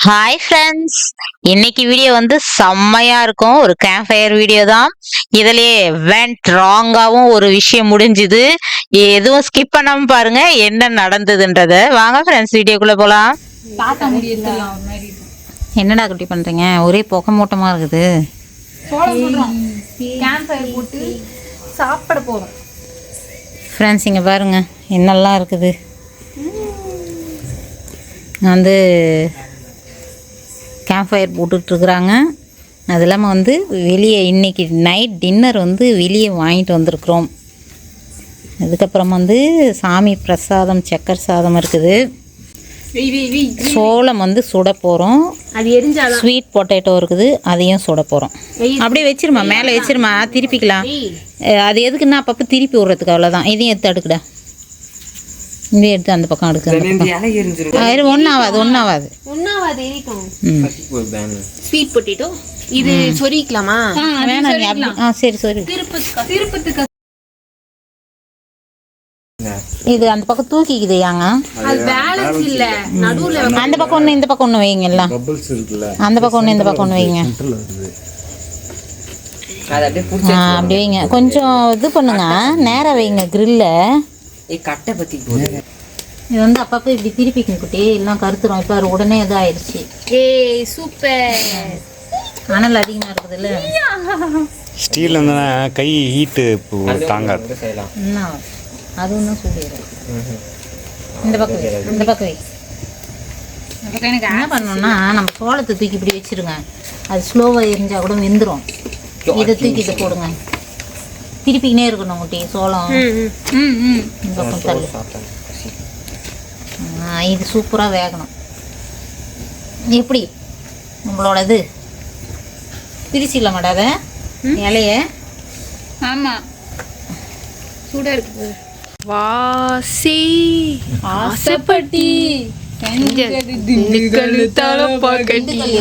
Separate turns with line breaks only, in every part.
Hi friends இன்னைக்கு video வந்து செம்மையா இருக்கும். ஒரு கேம்ப் ஃபயர் வீடியோ தான். இதுலயே வெண்ட் ராங்காவும் ஒரு விஷயம் முடிஞ்சுது. எதுவும் ஸ்கிப் பண்ணாம பாருங்க. என்ன நடந்ததுன்றத. வாங்க ஃப்ரெண்ட்ஸ் வீடியோக்குள்ள போலாம். என்னடா குட்டி பண்றீங்க? ஒரே புகை மூட்டமா இருக்குது
சாப்பிட போறோம்.
ஃப்ரெண்ட்ஸ் இங்க பாருங்க. என்னெல்லாம் இருக்குது. வந்து கேம்ப் ஃபயர் போட்டுட்ருக்குறாங்க. அது இல்லாமல் வந்து வெளியே இன்னைக்கு நைட் டின்னர் வந்து வெளியே வாங்கிட்டு வந்திருக்கிறோம். அதுக்கப்புறம் வந்து சாமி பிரசாதம் சக்கர் சாதம் இருக்குது. சோளம் வந்து சுட போகிறோம்
அது
ஸ்வீட் பொட்டேட்டோ இருக்குது அதையும் சுட போகிறோம் அப்படியே வச்சிருமா மேலே வச்சிருமா திருப்பிக்கலாம். அது எதுக்குன்னா அப்பப்போ திருப்பி விட்றதுக்கு அவ்வளோதான் இதையும் எடுத்து அடுக்குடா. இந்த எடுத்து அந்த பக்கம் ஆகாது
ஒன்னாவது எரிக்கும்.
ம்.
ஸ்வீட் பொட்டேட்டோ இது சொரிக்கலாமா?
வேணாம் ஆ சரி சரி.
திருப்பத்துக்கு திருப்பத்துக்கு.
இது அந்த பக்கம் தூக்கிக்குது ஏங்க.
அது பேலன்ஸ் இல்ல. நடுவுல
அந்த பக்கம் ஒன்று இந்த பக்கம் ஒன்று வைங்க எல்லாம். அந்த பக்கம் ஒன்று இந்த பக்கம் ஒன்று வைங்க.
சென்டர்ல வருது.
அது அப்படியே புடிச்சு
ஆ அப்படி வைங்க. கொஞ்சம் இது பண்ணுங்க. நேராக வைங்க கிரில்ல
கட்டை பத்தி போகுது
இது வந்து அப்பப்போ இப்படி திருப்பிக்கணும் குட்டி. எல்லாம் கருத்துரும் இப்போ உடனே இதாயிருச்சு
ஏய் சூப்பர்.
அனல் அதிகமாக இருக்குதுல்ல.
ஸ்டீல் இருந்தனா கை ஹீட்டு தாங்காது.
என்ன? அது ஒன்றும் சூடிடும் இந்த பக்கம் வை. இந்த பக்கம் வை.
எனக்கு
என்ன பண்ணணும்னா நம்ம சோளத்தை தூக்கி இப்படி வச்சிருங்க. அது ஸ்லோவாக எரிஞ்சா கூட வெந்துடும் இதை தூக்கி இதை போடுங்க. திருப்பிக்கினே இருக்கணும் குட்டி சோளம்.
ம் ம்.
பக்கம் தள்ளு இது சூப்பராக வேகணும். எப்படி? உங்களோட இது. பிரிச்சிடல மாட்டாத இலைய?
ஆமா. சூடா இருக்கு வாசி. ஆசைப்பட்டி.
திண்டுக்கல்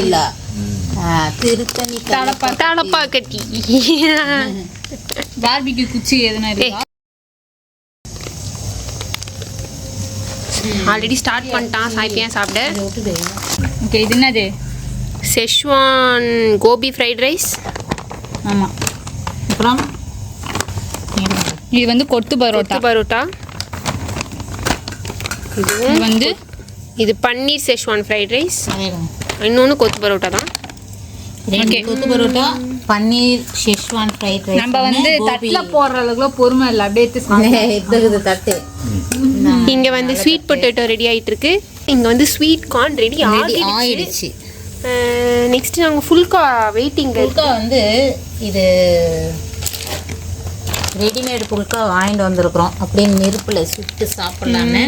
இல்ல. ஆ, திருத்தணி
தலப்பா கட்டி பார்பிக்யூ குச்சி எதுனா இருக்கா? ஆல்ரெடி ஸ்டார்ட் பண்ணிட்டான் சாய்ப்பியான் சாப்பிட. ஓகே இது என்னது?
செஷ்வான் கோபி ஃப்ரைட் ரைஸ்
ஆமாம் அப்புறம்?
இது வந்து கொத்து பரோட்டா.
பரோட்டா.
இது வந்து?
இது பன்னீர் செஷ்வான் ஃப்ரைட் ரைஸ். இன்னொன்று கொத்து பரோட்டா தான்.
Kothu parotta paneer schezwan fried rice
நம்ம வந்து தட்டுல போடுற அளவுக்கு பொறுமை இல்லை அப்படியே எடுத்து
தட்டு.
இங்கே வந்து ஸ்வீட் பொட்டேட்டோ ரெடி ஆயிட்டு இருக்கு இங்கே வந்து ஸ்வீட் கார்ன் ரெடி
ஆயிடுச்சு.
நெக்ஸ்ட் நாங்கள் ஃபுல்கா வெயிட்டிங்
புல்கா வந்து இது ரெடிமேட் புல்கா வாங்கிட்டு வந்திருக்கிறோம். அப்படியே நெருப்பில் சுட்டு சாப்பிட்லான்னு.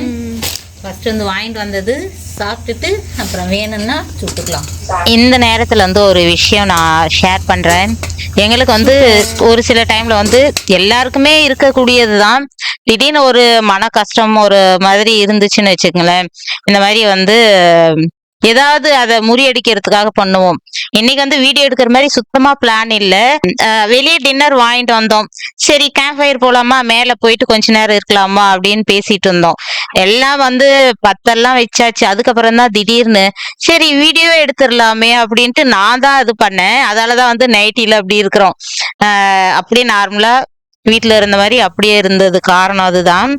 ஃபர்ஸ்ட் வந்து வாங்கிட்டு வந்தது சாப்பிட்டுட்டு அப்புறம் வேணும்னா சுட்டுக்கலாம். இந்த நேரத்தில் வந்து ஒரு விஷயம் நான் ஷேர் பண்ணுறேன் எங்களுக்கு வந்து ஒரு சில டைமில் வந்து எல்லாருக்குமே இருக்கக்கூடியது தான் திடீர்னு ஒரு மன கஷ்டம் ஒரு மாதிரி இருந்துச்சுன்னு வச்சுக்கங்களேன். இந்த மாதிரி வந்து ஏதாவது அதை முறியடிக்கிறதுக்காக பண்ணுவோம். இன்னைக்கு வந்து வீடியோ எடுக்கிற மாதிரி சுத்தமா பிளான் இல்ல. வெளியே டின்னர் வாங்கிட்டு வந்தோம். சரி கேம்ப் ஃபயர் போலாமா? மேல போயிட்டு கொஞ்ச நேரம் இருக்கலாமா? அப்படின்னு பேசிட்டு இருந்தோம். எல்லாம் வந்து பத்தெல்லாம் வச்சாச்சு. அதுக்கப்புறம் தான் திடீர்னு சரி வீடியோ எடுத்துடலாமே அப்படின்ட்டு நான் தான் இது பண்ணேன். அதாலதான் வந்து நைட்டில அப்படி இருக்கிறோம். அப்படியே நார்மலா வீட்ல இருந்த மாதிரி அப்படியே இருந்தது. காரணம் அதுதான்.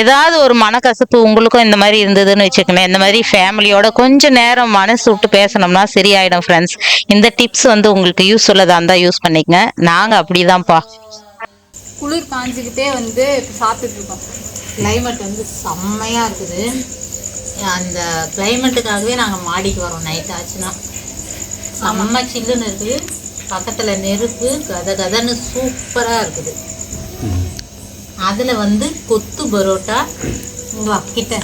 ஏதாவது ஒரு மனக்கசப்பு உங்களுக்கும் இந்த மாதிரி இருந்ததுன்னு வச்சுக்கோங்களேன். இந்த மாதிரி ஃபேமிலியோட கொஞ்ச நேரம் மனசு விட்டு பேசணும்னா சரியாயிடும் ஃப்ரெண்ட்ஸ் இந்த டிப்ஸ் வந்து உங்களுக்கு யூஸ் உள்ளதா இருந்தா யூஸ் பண்ணிக்கங்க. நாங்க அப்படிதான்ப்பா.
குளிர் காஞ்சிக்கிட்டே வந்து சாப்பிட்டுட்டு இருக்கோம்
கிளைமேட் வந்து செம்மையா இருக்குது. அந்த கிளைமேட்டுக்காகவே நாங்கள் மாடிக்கு வரோம். நைட் ஆச்சுன்னா. செம்ம சில்லுன்னு இருக்குது பக்கத்தில் நெருப்பு கத கதன்னு சூப்பராக இருக்குது. அதில் வந்து கொத்து பரோட்டா கிட்ட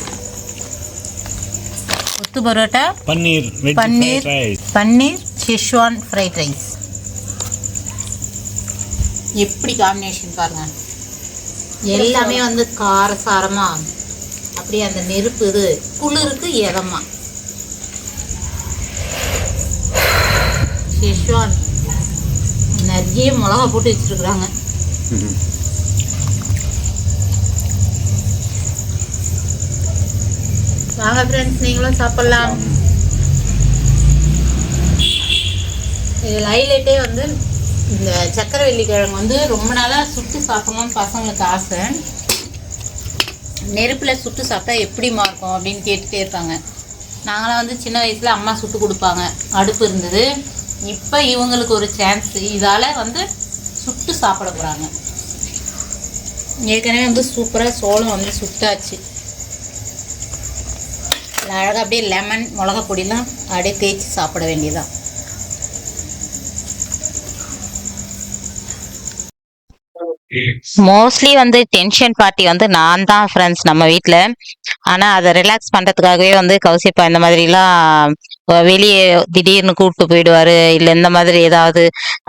kothu parotta
paneer veg
paneer paneer schezwan fried rice எப்படி காம்பினேஷன் பாருங்க. எல்லாமே வந்து காரசாரமா. அப்படியே அந்த நெருப்பு இது குளிருக்கு இதமா ஷெஷ்வான் நிறைய மிளகா போட்டு வச்சிருக்குறாங்க. வாங்க ஃப்ரெண்ட்ஸ் நீங்களும் சாப்பிடலாம். இதில் ஹைலைட்டே வந்து இந்த சக்கரவள்ளி கிழங்கு வந்து ரொம்ப நாளாக சுட்டு சாப்பிடணும்னு பசங்களுக்கு ஆசை. நெருப்பில் சுட்டு சாப்பிட்டா எப்படிமா இருக்கும் அப்படின்னு கேட்டுகிட்டே இருப்பாங்க. நாங்களாம் வந்து சின்ன வயசில் அம்மா சுட்டு கொடுப்பாங்க. அடுப்பு இருந்தது. இப்போ இவங்களுக்கு ஒரு சான்ஸ் இதால் வந்து சுட்டு சாப்பிட போகிறாங்க ஏற்கனவே வந்து சூப்பராக சோளம் வந்து சுட்டாச்சு. அழகாக அப்படியே லெமன் மிளகா பொடிலாம் அப்படியே தேய்ச்சி சாப்பிட வேண்டியதுதான். மோஸ்ட்லி வந்து டென்ஷன் பார்ட்டி வந்து நான் தான் ஃப்ரெண்ட்ஸ் நம்ம வீட்டில் ஆனால் அதை ரிலாக்ஸ் பண்ணுறதுக்காகவே வந்து கௌசிப்பா இந்த மாதிரிலாம் வெளியே திடீர்னு கூப்பிட்டு போயிடுவாரு. இல்லை இந்த மாதிரி ஏதாவது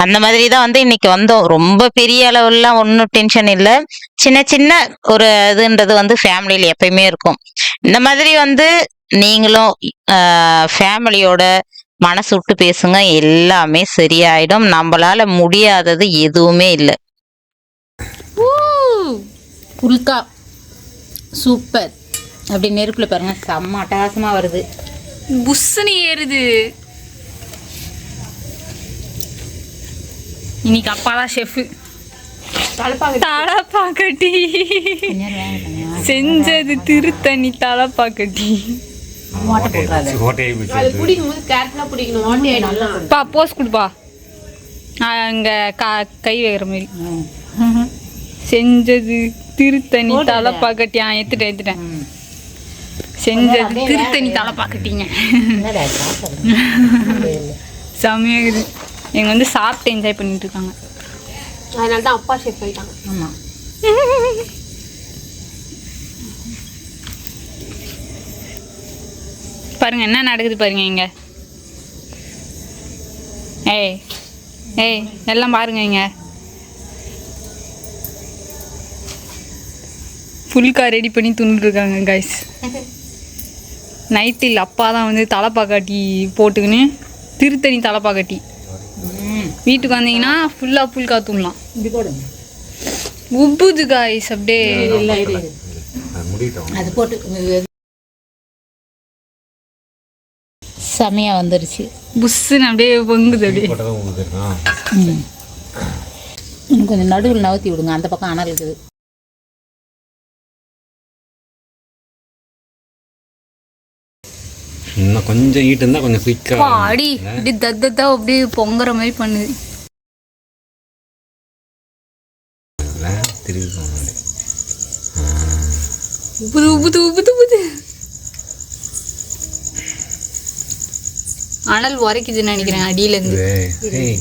அந்த மாதிரி தான் வந்து இன்னைக்கு வந்தோம். ரொம்ப பெரிய அளவுலாம் ஒன்றும் டென்ஷன் இல்லை. சின்ன சின்ன ஒரு இதுன்றது வந்து ஃபேமிலியில் எப்பயுமே இருக்கும். இந்த மாதிரி வந்து நீங்களும் ஃபேமிலியோட மனசு விட்டு பேசுங்க. எல்லாமே சரியாயிடும். நம்மளால முடியாதது எதுவுமே இல்லை. புல்கா. சூப்பர். அப்படி நெருப்புல பாருங்க செம்ம அட்டகாசமா வருது.
புஷ்ஷுன்னு ஏறுது. இன்னைக்கு அப்பா தான் ஷெஃப் தலைப்பாக்கட்டி. செஞ்சது திருத்தணி தலைப்பாக்கட்டி. பா போஸ் கொடுப்பா. அங்க கா கை வைக்கிற மாதிரி. செஞ்சது திருத்தணி தலைப்பாக்கட்டி ஆ எடுத்துட்டேன் எடுத்துட்டேன். செஞ்சது திருத்தணி தலைப்பாக்கட்டிங்க. செம்மையா இருக்குது. எங்க வந்து சாப்பிட்டு என்ஜாய் பண்ணிட்டு இருக்காங்க.
அதனால தான் அப்பா ஷெஃப் ஆயிட்டாங்க.
ஆமா.
பாருங்க என்ன நடக்குது பாருங்க இங்க. ஏய் ஏய் எல்லாம் பாருங்க இங்க. ஃபுல்கா ரெடி பண்ணி துண்டுருக்காங்க கைஸ் நைட்டில் அப்பா தான் வந்து தலைப்பாக்காட்டி போட்டுக்கின்னு திருத்தணி தலைப்பாக்காட்டி வீட்டுக்கு வந்தீங்கன்னா ஃபுல்லாக புல்கா
போடுங்க.
உப்புது காய்ஸ் அப்படியே.
அது போட்டு செமையா வந்துருச்சு.
புஷ்ஷுன்னு அப்படியே பொங்குது அப்படியே.
கொஞ்சம் நடுவில் நவுத்தி விடுங்க. அந்த பக்கம் அனல் இருக்குது.
இன்னும் கொஞ்சம் ஹீட் இருந்தால் கொஞ்சம் குயிக்காக
அடி இப்படி தத்தத்தா அப்படியே பொங்குற மாதிரி பண்ணுது.
திருப்பி
உப்புது உப்புது உப்புது உப்புது அனல் உரைக்குதுன்னு நினைக்கிறேன் அடியில இருந்து
ஏய்.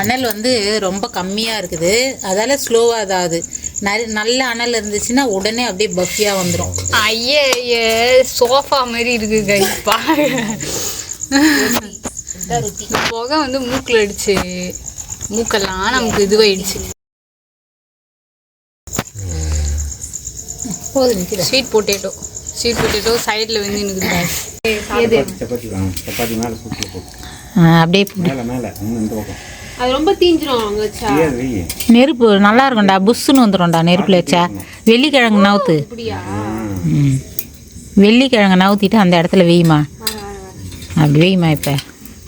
அனல் வந்து ரொம்ப கம்மியா இருக்குது. அதால ஸ்லோவா இதாகுது. நல்ல அனல் இருந்துச்சுன்னா உடனே அப்படியே பஃபியா வந்துடும்
ஐயே ஐயே சோஃபா மாதிரி இருக்கு கை பாருங்க. புகை வந்து மூக்கில் அடிச்சு மூக்கெல்லாம் நமக்கு இதுவாயிடுச்சு. ஸ்வீட் பொட்டேட்டோ ஸ்வீட் பொட்டேட்டோ சைடில் வந்து எனக்கு
அப்படியே பிடி.
மேலே மேலே. இன்னும் இந்த பக்கம்.
அது ரொம்ப தீஞ்சிரும்
நெருப்பு நல்லா இருக்கும்டா புஷ்ஷுன்னு வந்துடும்டா நெருப்புல வச்சா. வெள்ளிக்கிழங்கு நவுத்து. ம். வெள்ளிக்கிழங்கு நவுத்திட்டு அந்த இடத்துல வெய்யுமா? அப்படி வெய்யுமா இப்போ?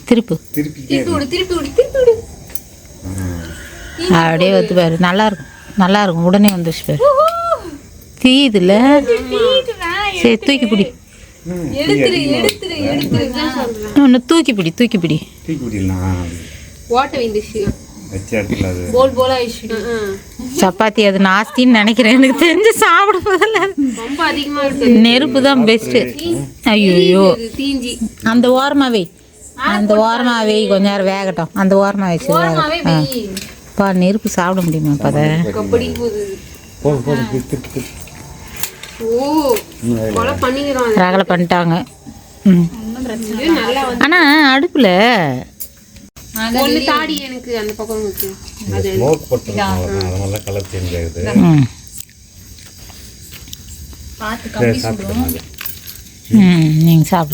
திருப்பு.
திருப்பி
விடு திருப்பி விடு திருப்பி விடு.
அப்படியே வந்து பாரு. நல்லா இருக்கும். நல்லா இருக்கும். உடனே வந்துச்சு பாரு. தீயுதுல்ல? சரி தூக்கி பிடி. ஒன்று தூக்கி பிடி தூக்கி பிடி.
ஓட்ட
சப்பாத்தி அது நாஸ்தின்னு நினைக்கிறேன். எனக்கு தெரிஞ்சு சாப்பிட போதில்ல
ரொம்ப அதிகமா இருக்கு
நெருப்பு தான் பெஸ்ட்டு ஐயோ அந்த ஓரமா வை. அந்த ஓரமா வை. கொஞ்ச நேரம் வேகட்டும். அந்த ஓரமா வச்சு வேகட்டும் ஆ. பா நெருப்பு சாப்பிட முடியுமா அது. ரகலை பண்ணிட்டாங்க. ம்.
இது நல்லா வந்து
ஆனால் அடுப்பில்
தாடி எனக்கு அந்த பக்கம் இருக்கு. அது
ஸ்மோக் போட்டுருக்கோம் அதனால கலர் சேஞ்ச் ஆகுது.
நீங்கள்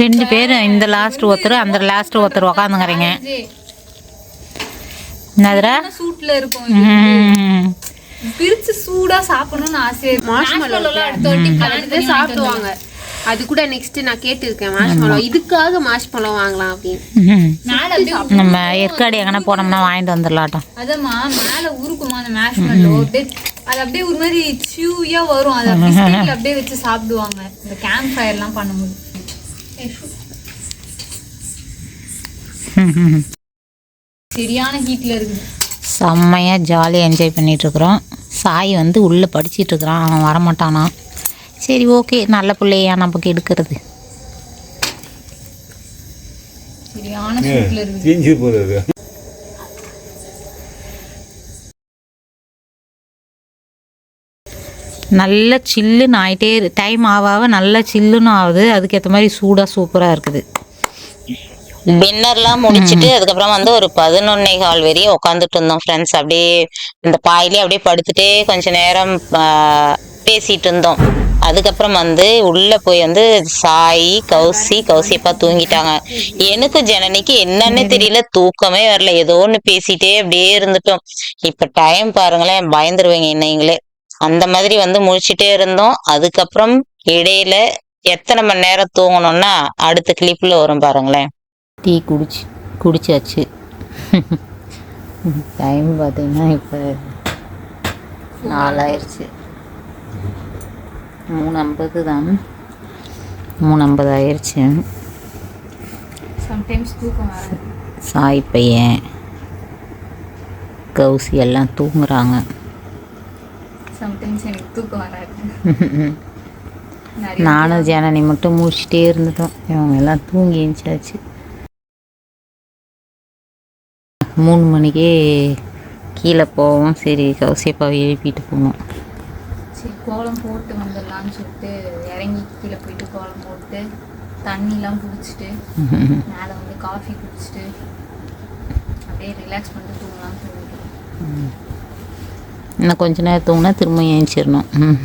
ரெண்டு பேரும் இந்த லாஸ்ட் ஒருத்தர் அந்த லாஸ்ட் ஒருத்தர் உக்காந்துங்கிறீங்க. என்னதுடா?
சூட்ல இருக்கும்
ம்.
பிரிச்சு சூடா சாப்பிடணும்னு
வாட்டி கலந்து சாப்பிடுவாங்க. அது கூட நெக்ஸ்ட் நான் கேட்டிருக்கேன் மாஷ் பழம் இதுக்காக மாஷ் பழம் வாங்கலாம் அப்படின்னு.
அப்படியே
நம்ம ஏற்காடு எங்கன்னா போனோம்னா வாங்கிட்டு வந்துடலாட்டம்
அதம்மா மேலே உருக்குமா அந்த மேஷ் மெல்லோ அப்படியே அது அப்படியே ஒரு மாதிரி சியூயா வரும். அதை பிஸ்கெட்ல அப்படியே வச்சு சாப்பிடுவாங்க. இந்த கேம்ப் ஃபயர்லாம் பண்ணும்போது. சரியான ஹீட்ல இருக்குது.
செம்மையாக ஜாலியாக என்ஜாய் பண்ணிகிட்ருக்குறோம் சாய் வந்து உள்ளே படிச்சிட்டு இருக்கிறான். அவன் வரமாட்டானா சரி ஓகே. நல்ல பிள்ளையா நமக்கு எடுக்கிறது.
சரியான
நல்ல சில்லுன்னு ஆகிட்டே டைம் ஆக ஆக நல்ல சில்லுன்னு ஆகுது. அதுக்கேற்ற மாதிரி சூடாக சூப்பராக இருக்குது. டின்னர்லாம் முடிச்சுட்டு அதுக்கப்புறம் வந்து ஒரு பதினொன்னே கால் வரையும் உட்காந்துட்டு இருந்தோம் ஃப்ரெண்ட்ஸ் அப்படியே இந்த பாயிலே அப்படியே படுத்துட்டே கொஞ்ச நேரம் பேசிட்டு இருந்தோம். அதுக்கப்புறம் வந்து உள்ளே போய் வந்து சாய் கௌசி கௌசியப்பா தூங்கிட்டாங்க. எனக்கு ஜனனிக்கு என்னன்னு தெரியல. தூக்கமே வரல. ஏதோ ஒன்று பேசிட்டே அப்படியே இருந்துட்டோம். இப்போ டைம் பாருங்களேன். பயந்துருவீங்க என்னைங்களே. அந்த மாதிரி வந்து முழிச்சுட்டே இருந்தோம். அதுக்கப்புறம் இடையில எத்தனை மணி நேரம் தூங்கணும்னா அடுத்த கிளிப்பில் வரும் பாருங்களேன். டீ குடிச்சு குடிச்சாச்சு. டைம் பார்த்தீங்கன்னா இப்போ நாலாயிருச்சு. மூணு ஐம்பது தான் மூணு ஐம்பது ஆயிடுச்சு
சம்டைம்ஸ்
சாய் பையன் கௌசி எல்லாம் தூங்குறாங்க.
சம்டைம்ஸ் எனக்கு தூக்கம் வராது.
நானும் ஜனனி மட்டும் முடிச்சிட்டே இருந்துட்டோம். இவங்க எல்லாம் தூங்கி எழுந்தாச்சு மூணு மணிக்கே கீழே போவோம். சரி கௌசியப்பாவை எழுப்பிட்டு
சரி கோலம் போட்டு வந்துடலாம்னு சொல்லிட்டு இறங்கி கீழே போயிட்டு கோலம் போட்டு தண்ணிலாம் குடிச்சிட்டு மேலே வந்து காஃபி குடிச்சிட்டு அப்படியே ரிலாக்ஸ் பண்ணிட்டு தூங்கலாம்னு தூங்கிட்டோம்
இன்னும் கொஞ்ச நேரம் தூங்கினா திரும்ப ஏஞ்சிடணும் ம்.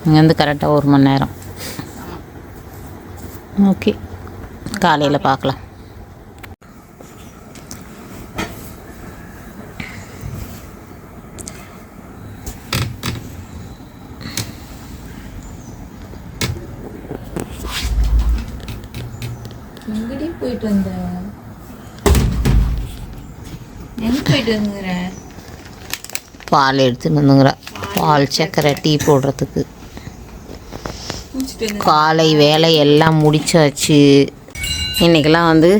இங்கேருந்து கரெக்டாக ஒரு மணி நேரம். ஓகே காலையில் பார்க்கலாம்
எங்கடி போயிட்டு வந்த எங்க போயிட்டு வந்துங்கிற
பால் எடுத்துன்னு வந்துங்கிறா. பால் சக்கரை டீ போடுறதுக்கு. காலை வேலை எல்லாம் முடிச்சாச்சு. இன்றைக்கெல்லாம் வந்து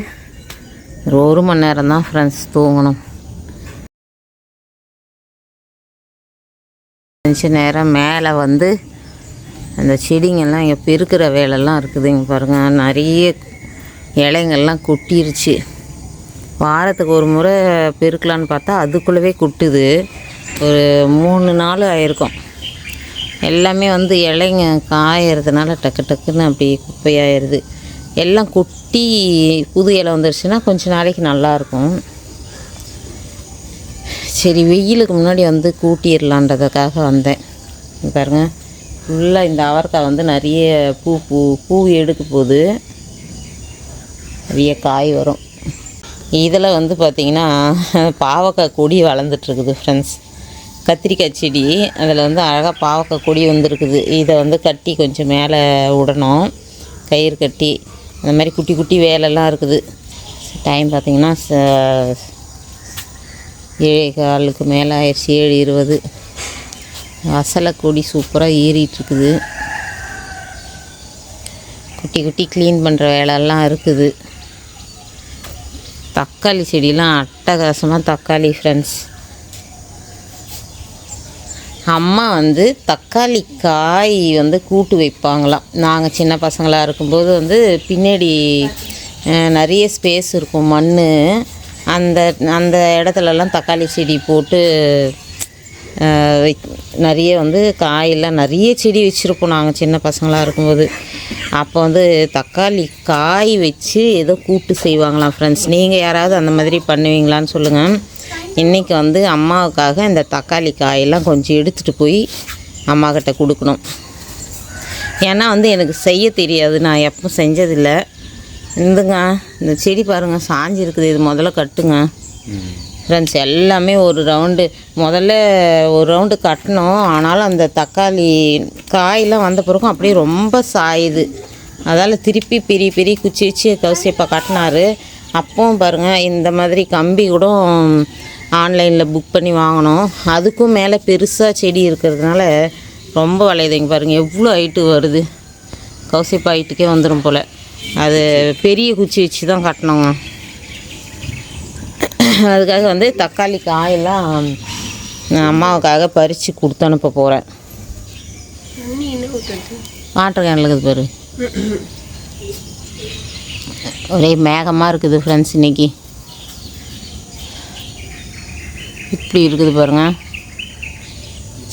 ஒரு ஒரு மணி நேரம் தான் ஃப்ரெண்ட்ஸ் தூங்கணும். கொஞ்ச நேரம் மேலே வந்து அந்த செடிங்கெல்லாம் இங்கே பெருக்கிற வேலைலாம் இருக்குது இங்கே பாருங்கள் நிறைய இலைங்கள்லாம் கொட்டிருச்சு. வாரத்துக்கு ஒரு முறை பெருக்கலான்னு பார்த்தா அதுக்குள்ளவே கொட்டுது. ஒரு மூணு நாள் ஆயிருக்கும். எல்லாமே வந்து இலைங்க காயறதுனால டக்கு டக்குன்னு அப்படி குப்பையாயிருது. எல்லாம் கொட்டி புது இலை வந்துருச்சுன்னா கொஞ்ச நாளைக்கு நல்லாயிருக்கும். சரி வெயிலுக்கு முன்னாடி வந்து கூட்டிடலான்றதுக்காக வந்தேன். பாருங்கள் பாருங்க ஃபுல்லாக இந்த அவரைக்காய் வந்து நிறைய பூ பூ பூ எடுக்க போகுது. நிறைய காய் வரும். இதில் வந்து பார்த்திங்கன்னா பாவக்காய் கொடி வளர்ந்துட்டுருக்குது ஃப்ரெண்ட்ஸ் கத்திரிக்காய் செடி அதில் வந்து அழகாக பாவக்காய் கொடி வந்துருக்குது. இதை வந்து கட்டி கொஞ்சம் மேலே விடணும் கயிறு கட்டி அந்த மாதிரி குட்டி குட்டி வேலைலாம் இருக்குது. டைம் பார்த்திங்கன்னா ச- ஏழே காலுக்கு மேலே ஆயிடுச்சு ஏழு இருபது. அசலை கொடி சூப்பராக ஏறிட்டுருக்குது. குட்டி குட்டி க்ளீன் பண்ணுற வேலைலாம் இருக்குது. தக்காளி செடியெலாம் அட்டகாசமாக தக்காளி ஃப்ரெண்ட்ஸ் அம்மா வந்து தக்காளி காய் வந்து கூட்டு வைப்பாங்களாம். நாங்கள் சின்ன பசங்களாக இருக்கும்போது வந்து பின்னாடி நிறைய ஸ்பேஸ் இருக்கும் மண் அந்த அந்த இடத்துலலாம் தக்காளி செடி போட்டு வைக்- நிறைய வந்து காயெல்லாம் நிறைய செடி வச்சுருப்போம் நாங்கள் சின்ன பசங்களாக இருக்கும்போது. அப்போ வந்து தக்காளி காய் வச்சு ஏதோ கூட்டு செய்வாங்களாம் ஃப்ரெண்ட்ஸ் நீங்கள் யாராவது அந்த மாதிரி பண்ணுவீங்களான்னு சொல்லுங்கள் இன்றைக்கி வந்து அம்மாவுக்காக இந்த தக்காளி காயெல்லாம் கொஞ்சம் எடுத்துகிட்டு போய் அம்மாக்கிட்ட கொடுக்கணும். ஏன்னா வந்து எனக்கு செய்ய தெரியாது. நான் எப்போ செஞ்சதில்லை. இந்துங்க இந்த செடி பாருங்கள் சாஞ்சிருக்குது. இது முதல்ல கட்டுங்க. ஃப்ரெண்ட்ஸ் எல்லாமே ஒரு ரவுண்டு முதல்ல ஒரு ரவுண்டு கட்டினோம் ஆனாலும் அந்த தக்காளி காயெல்லாம் வந்த பிறகும் அப்படியே ரொம்ப சாயுது. அதால் திருப்பி பெரிய பெரிய குச்சி வச்சு கவுசியப்பா கட்டினாரு. அப்பவும் பாருங்கள் இந்த மாதிரி கம்பி கூட ஆன்லைனில் புக் பண்ணி வாங்கினோம் அதுக்கும் மேலே பெருசாக செடி இருக்கிறதுனால ரொம்ப வளையுதுங்க பாருங்கள் எவ்வளோ ஹைட்டு வருது. கௌசிப்பா ஹைட்டுக்கே வந்துடும் போல். அது பெரிய குச்சி வச்சு தான் கட்டினோங்க அதுக்காக வந்து தக்காளி காயெல்லாம் நான் அம்மாவுக்காக பறித்து கொடுத்து அனுப்ப போகிறேன் வாட்டர் கேனில் இருக்குது பாரு. ஒரே மேகமாக இருக்குது ஃப்ரெண்ட்ஸ் இன்னைக்கு. இப்படி இருக்குது பாருங்கள்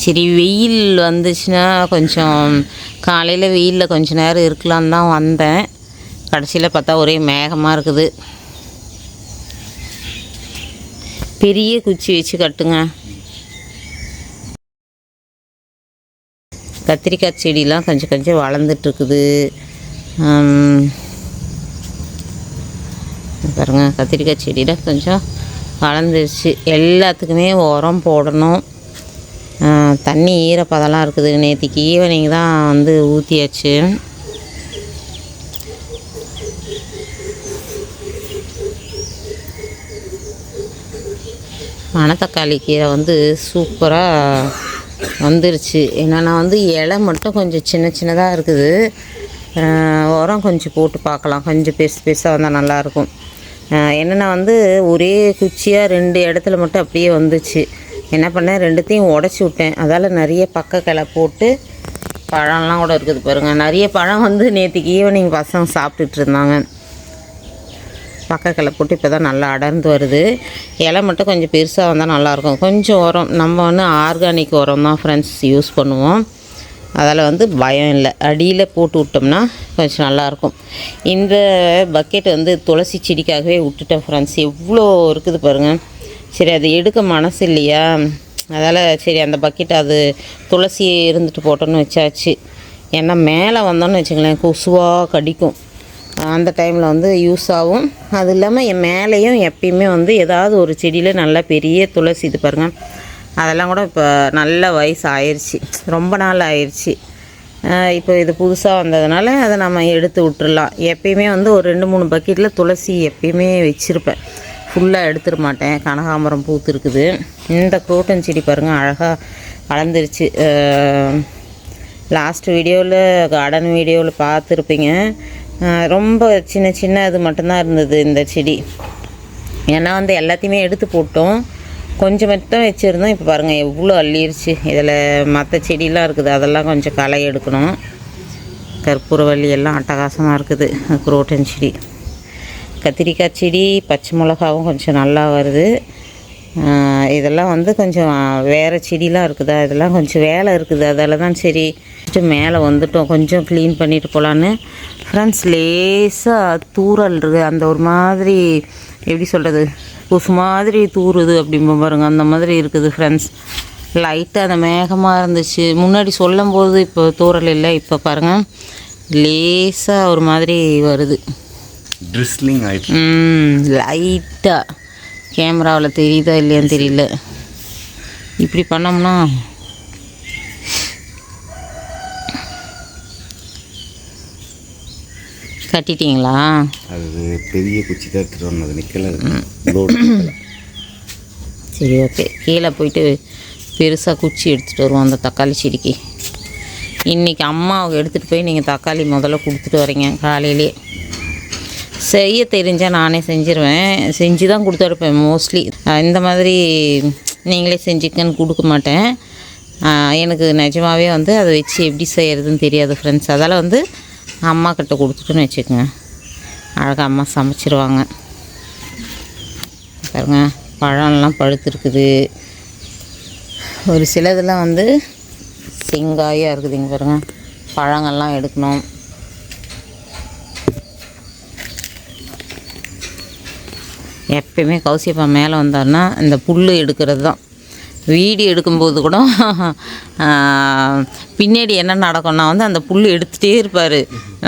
சரி வெயில் வந்துச்சுன்னா கொஞ்சம் காலையில் வெயிலில் கொஞ்ச நேரம் இருக்கலான்னு தான் வந்தேன். கடைசியில் பார்த்தா ஒரே மேகமாக இருக்குது. பெரிய குச்சி வச்சு கட்டுங்க. கத்திரிக்காய் செடியெலாம் கொஞ்சம் கொஞ்சம் வளர்ந்துட்டுருக்குது பாருங்க கத்திரிக்காய் செடியில் கொஞ்சம் வளர்ந்துருச்சு எல்லாத்துக்குமே உரம் போடணும். தண்ணி ஈரப்பதெல்லாம் இருக்குது நேற்றுக்கு ஈவினிங் தான் வந்து ஊற்றியாச்சு மணத்தக்காளி கீரை வந்து சூப்பராக வந்துருச்சு. என்னென்னா வந்து இலை மட்டும் கொஞ்சம் சின்ன சின்னதாக இருக்குது. உரம் கொஞ்சம் போட்டு பார்க்கலாம். கொஞ்சம் பெருசு பெருசாக வந்தால் நல்லாயிருக்கும் என்னென்னா வந்து ஒரே குச்சியாக ரெண்டு இடத்துல மட்டும் அப்படியே வந்துச்சு. என்ன பண்ணேன்? ரெண்டுத்தையும் உடச்சி விட்டேன். அதால் நிறைய பக்க கிளை போட்டு பழம்லாம் கூட இருக்குது பாருங்கள் நிறைய பழம் வந்து நேற்றுக்கு ஈவினிங் பசங்க சாப்பிட்டுட்டு இருந்தாங்க. பக்கக்கிளை போட்டு இப்போ தான் நல்லா அடர்ந்து வருது. இலை மட்டும் கொஞ்சம் பெருசாக வந்தால் நல்லாயிருக்கும் கொஞ்சம் உரம் நம்ம வந்து ஆர்கானிக் உரம் தான் ஃப்ரெண்ட்ஸ் யூஸ் பண்ணுவோம். அதில் வந்து பயம் இல்லை. அடியில் போட்டு விட்டோம்னா கொஞ்சம் நல்லாயிருக்கும் இந்த பக்கெட் வந்து துளசி செடிக்காகவே விட்டுட்டேன் ஃப்ரெண்ட்ஸ் எவ்வளோ இருக்குது பாருங்கள் சரி அது எடுக்க மனசு இல்லையா? அதால் சரி அந்த பக்கெட் அது துளசி இருந்துட்டு போட்டோன்னு வச்சாச்சு. ஏன்னா மேலே வந்தோன்னு வச்சுங்களேன் கொசுவாக கடிக்கும். அந்த டைமில் வந்து யூஸ் ஆகும். அது இல்லாமல் என் மேலேயும் எப்பயுமே வந்து ஏதாவது ஒரு செடியில் நல்லா பெரிய துளசி இது பாருங்கள் அதெல்லாம் கூட இப்போ நல்ல வயசு ஆயிடுச்சு ரொம்ப நாள் ஆயிடுச்சு இப்போ இது புதுசாக வந்ததுனால அதை நம்ம எடுத்து விட்டுடலாம் எப்பயுமே வந்து ஒரு ரெண்டு மூணு பக்கெட்டில் துளசி எப்பயுமே வச்சுருப்பேன். ஃபுல்லாக எடுத்துட மாட்டேன். கனகாம்பரம் பூத்துருக்குது. இந்த குரோட்டன் செடி பாருங்கள் அழகாக வளர்ந்துருச்சு. லாஸ்ட் வீடியோவில் கார்டன் வீடியோவில் பார்த்துருப்பீங்க. ரொம்ப சின்ன சின்ன இது மட்டும்தான் இருந்தது இந்த செடி. ஏன்னா வந்து எல்லாத்தையுமே எடுத்து போட்டோம். கொஞ்சம் மட்டும் வச்சுருந்தோம். இப்போ பாருங்கள் எவ்வளோ அள்ளிருச்சு. இதில் மற்ற செடியெலாம் இருக்குது. அதெல்லாம் கொஞ்சம் களை எடுக்கணும். கற்பூரவள்ளி எல்லாம் அட்டகாசமாக இருக்குது. குரோட்டன் செடி. கத்திரிக்காய் செடி பச்சை மிளகாவும் கொஞ்சம் நல்லா வருது. இதெல்லாம் வந்து கொஞ்சம் வேறு செடிலாம் இருக்குதா? இதெல்லாம் கொஞ்சம் வேலை இருக்குது. அதில் தான் சரி மேலே வந்துட்டோம். கொஞ்சம் க்ளீன் பண்ணிட்டு போகலான்னு ஃப்ரெண்ட்ஸ் லேசாக தூரல் இருக்குது அந்த ஒரு மாதிரி எப்படி சொல்கிறது கொசு மாதிரி தூறுது அப்படிம்ப பாருங்க. அந்த மாதிரி இருக்குது ஃப்ரெண்ட்ஸ் லைட்டாக அந்த மேகமாக இருந்துச்சு. முன்னாடி சொல்லும்போது இப்போ தூறல் இல்லை. இப்போ பாருங்கள் லேசாக ஒரு மாதிரி வருது.
ட்ரிஸ்லிங் ஆயிடுச்சு
ம் லைட்டாக கேமராவில் தெரியுதா இல்லையான்னு தெரியல. இப்படி பண்ணோம்னா கட்டிட்டீங்களா?
அது பெரிய குச்சி தான் எடுத்துகிட்டு நிற்கல லோடு
சரி ஓகே. கீழே போயிட்டு பெருசாக குச்சி எடுத்துகிட்டு வருவோம் அந்த தக்காளி செடிக்கு. இன்றைக்கி அம்மாவுக்கு எடுத்துகிட்டு போய் நீங்கள் தக்காளி முதல்ல கொடுத்துட்டு வரீங்க காலையிலே. செய்ய தெரிஞ்சால் நானே செஞ்சிருவேன். செஞ்சு தான் கொடுத்து இருப்பேன் மோஸ்ட்லி இந்த மாதிரி நீங்களே செஞ்சுக்கன்னு கொடுக்க மாட்டேன். எனக்கு நிஜமாவே வந்து அதை வச்சு எப்படி செய்கிறதுன்னு தெரியாது ஃப்ரெண்ட்ஸ் அதால் வந்து அம்மா கிட்ட கொடுத்துட்டுன்னு வச்சுக்கோங்க. அழகாக அம்மா சமைச்சிருவாங்க. பாருங்க பழம்லாம் பழுத்துருக்குது. ஒரு சிலதெல்லாம் வந்து செங்காயாக இருக்குதுங்க பாருங்க. பழங்கள்லாம் எடுக்கணும். எப்பயுமே கௌசியப்பா மேலே வந்தாருன்னா இந்த புல் எடுக்கிறது தான். வீடியோ எடுக்கும்போது கூட பின்னாடி என்ன நடக்கும்னா வந்து அந்த புல் எடுத்துகிட்டே இருப்பார்.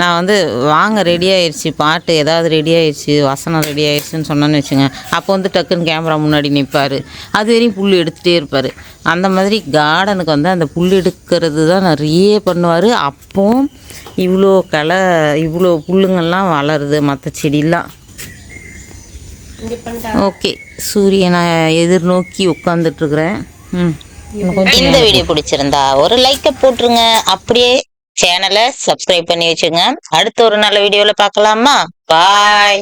நான் வந்து வாங்க ரெடி ஆயிடுச்சு பாட்டு ஏதாவது ரெடி ஆயிடுச்சு வசனம் ரெடி ஆயிடுச்சுன்னு சொன்னேன்னு வச்சுங்க அப்போ வந்து டக்குன்னு கேமரா முன்னாடி நிற்பார் அது வரையும் புல் எடுத்துகிட்டே இருப்பார். அந்த மாதிரி கார்டனுக்கு வந்து அந்த புல் எடுக்கிறது தான் நிறைய பண்ணுவார். அப்போ இவ்வளோ களை இவ்வளோ புல்லுங்கள்லாம் வளருது மற்ற செடியெல்லாம் ஓகே சூரியனை எதிர்நோக்கி உட்காந்துட்ருக்குறேன் ம் இந்த வீடியோ பிடிச்சிருந்தா ஒரு லைக்கை போட்டுருங்க. அப்படியே சேனலை சப்ஸ்கிரைப் பண்ணி வச்சுங்க அடுத்த ஒரு நல்ல வீடியோவில் பார்க்கலாமா? பாய்